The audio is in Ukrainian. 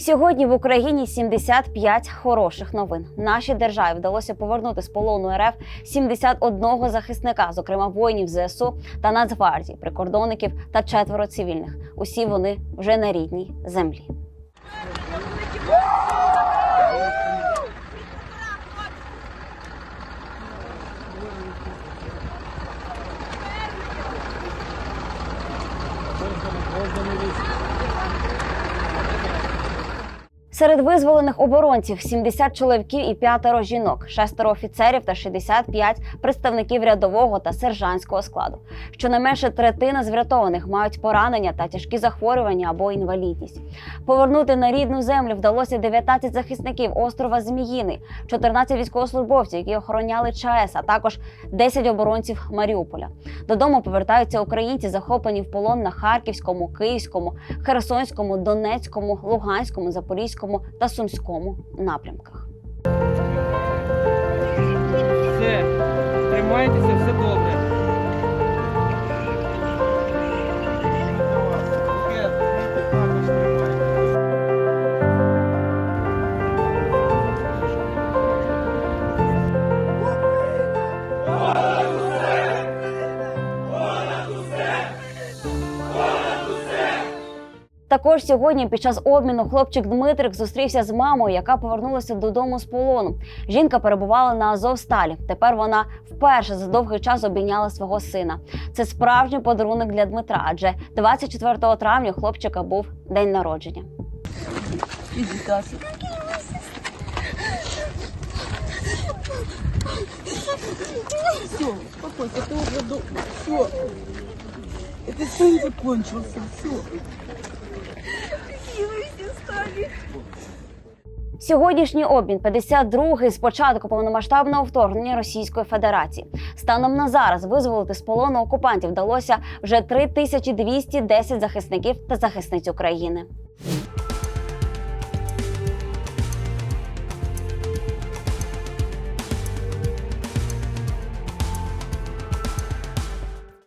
Сьогодні в Україні 75 хороших новин. Нашій державі вдалося повернути з полону РФ 71 захисника, зокрема воїнів ЗСУ та Нацгвардії, прикордонників та четверо цивільних. Усі вони вже на рідній землі. Серед визволених оборонців 70 чоловіків і п'ятеро жінок, шестеро офіцерів та 65 представників рядового та сержантського складу. Щонайменше третина з врятованих мають поранення та тяжкі захворювання або інвалідність. Повернути на рідну землю вдалося 19 захисників острова Зміїний, 14 військовослужбовців, які охороняли ЧАЕС, а також 10 оборонців Маріуполя. Додому повертаються українці, захоплені в полон на Харківському, Київському, Херсонському, Донецькому, Луганському, Запорізькому та Сумському напрямках. Все, тримайтеся, все добре. Також сьогодні, під час обміну, хлопчик Дмитрик зустрівся з мамою, яка повернулася додому з полону. Жінка перебувала на Азовсталі. Тепер вона вперше за довгий час обійняла свого сина. Це справжній подарунок для Дмитра, адже 24 травня хлопчика був день народження. Иди, Даша. Все, успокойся, ты уже до... Все. Это все закончился, все. Сьогоднішній обмін 52-й з початку повномасштабного вторгнення Російської Федерації. Станом на зараз визволити з полону окупантів вдалося вже 3210 захисників та захисниць України.